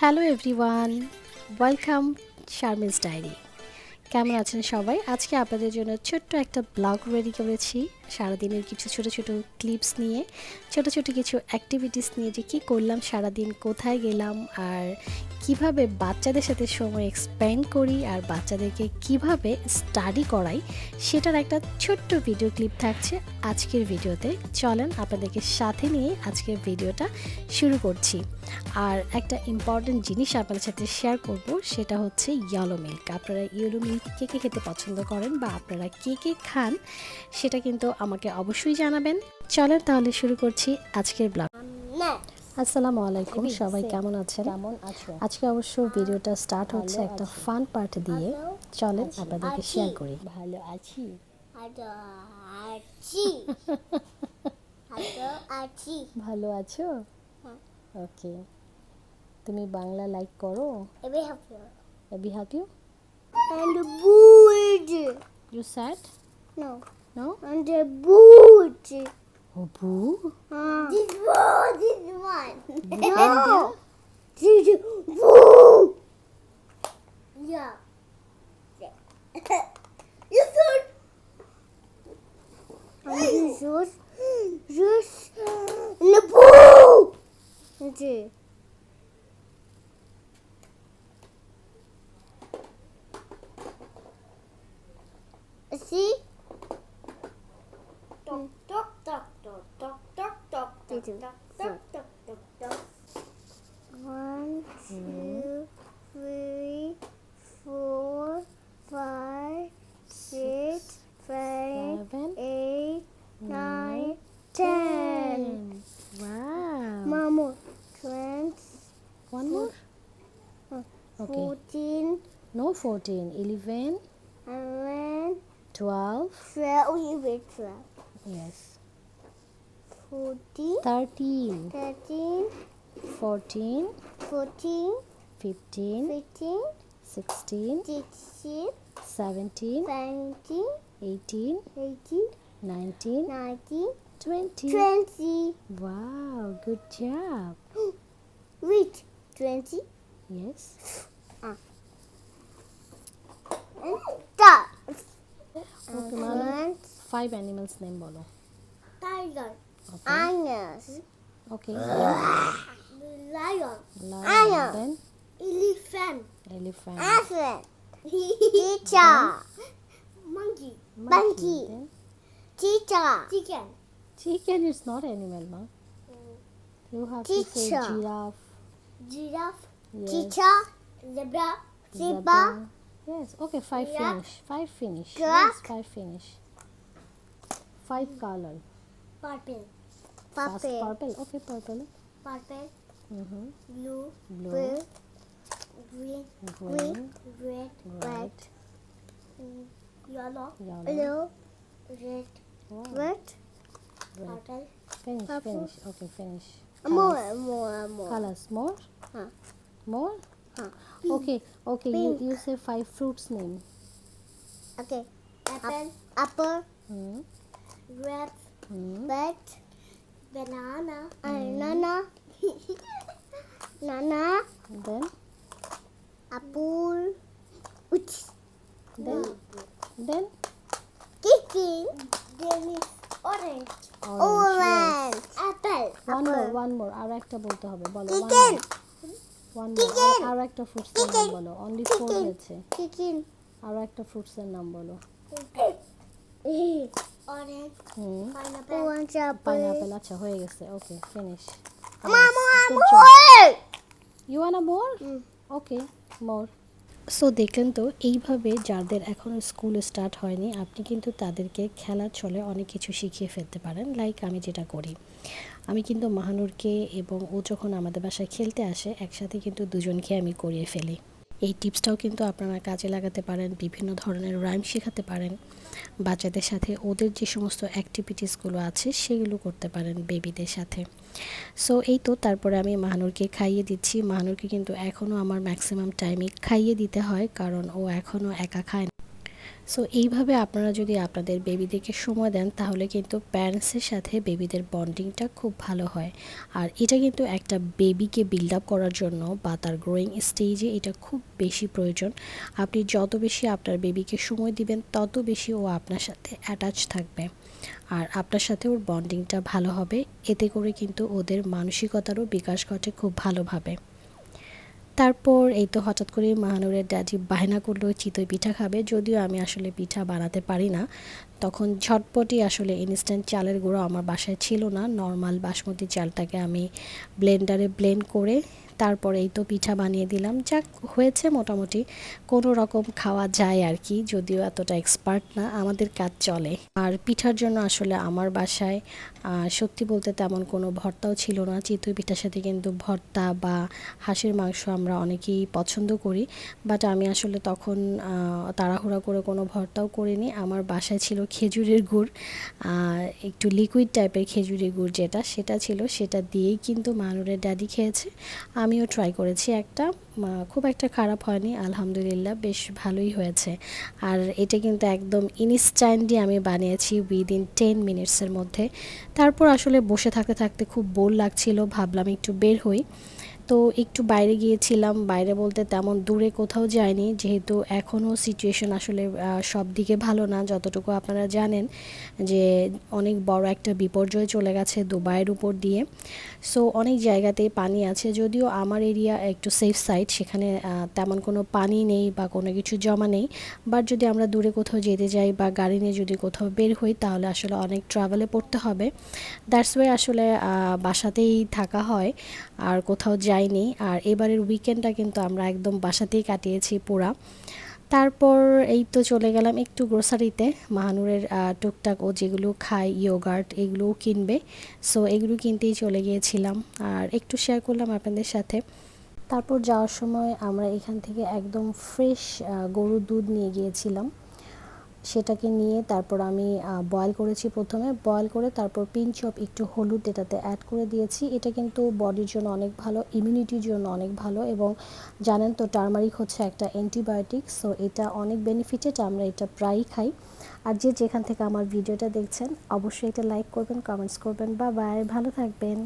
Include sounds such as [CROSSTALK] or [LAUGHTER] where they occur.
Hello everyone, welcome Sharmin's diary. কেমন আছেন সবাই? আজকে আপনাদের জন্য ছোট্ট একটা ব্লগ রেডি করেছি। সারাদিনের কিছু ছোট ছোট ক্লিপস নিয়ে, ছোট ছোট কিছু অ্যাক্টিভিটিস নিয়ে যে কী করলাম, সারাদিন কোথায় গেলাম আর কীভাবে বাচ্চাদের সাথে সময় এক্সপেন্ড করি আর বাচ্চাদেরকে কীভাবে স্টাডি করাই, সেটার একটা ছোট্ট ভিডিও ক্লিপ থাকছে আজকের ভিডিওতে চলেন আপনাদেরকে সাথে নিয়ে আজকের ভিডিওটা শুরু করছি। আর একটা ইম্পর্টেন্ট জিনিস আপনাদের সাথে শেয়ার করব, সেটা হচ্ছে ইয়েলো মিল্ক আপনারা ইয়েলো মিল্ক কে কে খেতে পছন্দ করেন বা আপনারা কে কে খান, সেটা কিন্তু আমাকে অবশ্যই জানাবেন। চলেন তাহলে শুরু করছি আজকের ব্লগ। আসসালামু আলাইকুম সবাই কেমন আছেন? কেমন আছো? আজকে অবশ্য ভিডিওটা স্টার্ট হচ্ছে একটা ফান পার্ট দিয়ে। চলেন আপনাদেরকে শেয়ার করি। ভালো আছি। aci. ভালো আছো? হ্যাঁ। ওকে। তুমি বাংলা লাইক করো? Ebe apa? এবি হাক you? And. You sad No? And a boot. A boot? Uh. This one, this one. No. [LAUGHS] This boot. Yeah. Yes, sir. And this was just in the boot. Okay. two. One, two, three, four, five, six, seven, eight, nine, ten. Wow. One more. Twenty. One more? Oh, okay. Fourteen. No, fourteen. Eleven. Eleven. Twelve. Twelve. Twelve. Yes. 14, 13, 13, 14, 14, 15, 15, 16, 16, 17, 17, 18, 18, 19, 19, 20. 20. Wow, good job. [GASPS] Wait, 20? Yes. Ah. Okay, uh, Mom. Five animals name bolo. Tiger okay Angus. okay Lion. lion then Elephant. elephant Elephant. Teacher. Monkey. Monkey. then Teacher. Chicken. chicken is not animal ma you have to say giraffe Giraffe. yes Teacher. Zebra. Zebra. Yes, okay, five Yak. finish. Five finish. Yes, five finish. Five color. Purple. Purple. purple. Okay, purple. Purple. Mm-hmm. Blue. Blue, Blue. Green. green, Red. red, Yellow. yellow. Blue. Red. Wow. Red. Red. Purple. Finish, Purple. finish. Okay, finish. More, Colors. more, more. Colors. More? Huh. More? Huh. Okay, okay. You, Pink. you say five fruits name. Okay. Apple. Apple. Hmm. Grape. Hmm. Bat. Banana. Banana. Nana. Then, Apple. Uch. then, then Kiki. Then is orange. orange. yes. Apple. One more, one more. আর একটা বলতে হবে বলো one Chicken. One more. আর- একটা fruits এর নাম বলো only four Chicken. হয়েছে Chicken. আর একটা fruits এর নাম বলো Orange. Hmm Pineapple. Orange apple. Pineapple আচ্ছা হয়ে গেছে okay finish Mama. You wanna more okay more so দেখলেন তো এইভাবে যাদের এখনও স্কুল স্টার্ট হয়নি আপনি কিন্তু তাদেরকে খেলার ছলে অনেক কিছু শিখিয়ে ফেলতে পারেন লাইক আমি যেটা করি। আমি কিন্তু মাহানুরকে এবং ও যখন আমাদের বাসায় খেলতে আসে একসাথে কিন্তু দুজনকে আমি করিয়ে ফেলি। এই টিপসটাও কিন্তু আপনারা কাজে লাগাতে পারেন, বিভিন্ন ধরনের রাইম শেখাতে পারেন, বাচ্চাদের সাথে ওদের যে সমস্ত অ্যাক্টিভিটিসগুলো আছে সেগুলো করতে পারেন বেবিদের সাথে। সো এই তো তারপরে আমি মাহানুরকে খাইয়ে দিচ্ছি। মাহানুরকে কিন্তু এখনও আমার ম্যাক্সিমাম টাইমে খাইয়ে দিতে হয়, কারণ ও এখনও একা খায় সো এইভাবে আপনারা যদি আপনাদের বেবিদেরকে সময় দেন, তাহলে কিন্তু প্যারেন্টসের সাথে বেবিদের বন্ডিংটা খুব ভালো হয়। আর এটা কিন্তু একটা বেবিকে বিল্ড আপ করার জন্য বা তার গ্রোয়িং স্টেজে এটা খুব বেশি প্রয়োজন। আপনি যত বেশি আপনার বেবিকে সময় দিবেন, তত বেশি ও আপনার সাথে অ্যাটাচ থাকবে। আর আপনার সাথে ওর বন্ডিংটা ভালো হবে। এতে করে কিন্তু ওদের মানসিকতারও বিকাশ ঘটে খুব ভালোভাবে। তারপর এই তো হঠাৎ করে মাহানুরের ড্যাডি বাহিনা করল, চিতই পিঠা খাবে? যদিও আমি আসলে পিঠা বানাতে পারি না। তখন ঝটপটি আসলে ইনস্ট্যান্ট চালের গুঁড়ো আমার বাসায় ছিল না। নর্মাল বাসমতি চালটাকে আমি ব্লেন্ডারে ব্লেন্ড করে তারপরে এই তো পিঠা বানিয়ে দিলাম। যাক, হয়েছে মোটামুটি। কোনো রকম খাওয়া যায় আর কি, যদিও এতটা এক্সপার্ট না, আমাদের কাজ চলে। আর পিঠার জন্য আসলে আমার বাসায় সত্যি বলতে তেমন কোনো ভর্তাও ছিল না। চিতই পিঠার সাথে কিন্তু ভর্তা বা হাঁসের মাংস আমরা অনেকেই পছন্দ করি। বাট আমি আসলে তখন তাড়াহুড়া করে কোনো ভর্তাও করিনি। আমার বাসায় ছিল খেজুরের গুড় একটু লিকুইড টাইপের খেজুরের গুড় যেটা, সেটা ছিল। সেটা দিয়েই কিন্তু মানুরের ড্যাডি খেয়েছে। আমিও ট্রাই করেছি একটা। খুব একটা খারাপ হয়নি, আলহামদুলিল্লাহ, বেশ ভালোই হয়েছে। আর এটা কিন্তু একদম ইনস্ট্যান্টলি আমি বানিয়েছি উইদিন টেন মিনিটসের মধ্যে। তারপর আসলে বসে থাকতে থাকতে খুব বোর লাগছিল, ভাবলাম একটু বের হই। তো একটু বাইরে গিয়েছিলাম। বাইরে বলতে তেমন দূরে কোথাও যায়নি যেহেতু এখনও সিচুয়েশন আসলে সব দিকে ভালো না, যতটুকু আপনারা জানেন যে অনেক বড় একটা বিপর্যয় চলে গেছে দুবাইয়ের উপর দিয়ে। সো অনেক জায়গাতেই পানি আছে। যদিও আমার এরিয়া একটু সেফ সাইড সেখানে তেমন কোনো পানি নেই বা কোনো কিছু জমা নেই। বাট যদি আমরা দূরে কোথাও যেতে যাই বা গাড়ি নিয়ে যদি কোথাও বের হই, তাহলে আসলে অনেক ট্রাভেলে পড়তে হবে। দ্যাটস ওয়ে আসলে বাসাতেই থাকা হয়। আর কোথাও যাইনি। আর এবারের উইকেন্ডটা কিন্তু আমরা একদম বাসাতেই কাটিয়েছি পুরা। তারপর এই তো চলে গেলাম একটু গ্রোসারিতে মাহানুরের টুকটাক ও যেগুলো খায় ইয়োগার্ট এগুলোও কিনবে। সো এগুলো কিনতেই চলে গিয়েছিলাম। আর একটু শেয়ার করলাম আপনাদের সাথে। তারপর যাওয়ার সময় আমরা এখান থেকে একদম ফ্রেশ গরুর দুধ নিয়ে গিয়েছিলাম। সেটাকে নিয়ে তারপর আমি বয়েল করেছি প্রথমে। বয়েল করে তারপর পিঞ্চ অফ একটু হলুদ এটাতে অ্যাড করে দিয়েছি। এটা কিন্তু বডির জন্য অনেক ভালো ইমিউনিটির জন্য অনেক ভালো এবং জানেন তো টার্মারিক হচ্ছে একটা অ্যান্টিবায়োটিক সো এটা অনেক বেনিফিটেড আমরা এটা প্রায়ই খাই। আর যে যেখান থেকে আমার ভিডিওটা দেখছেন, অবশ্যই এটা লাইক করবেন কমেন্টস করবেন। বা বাই ভালো থাকবেন।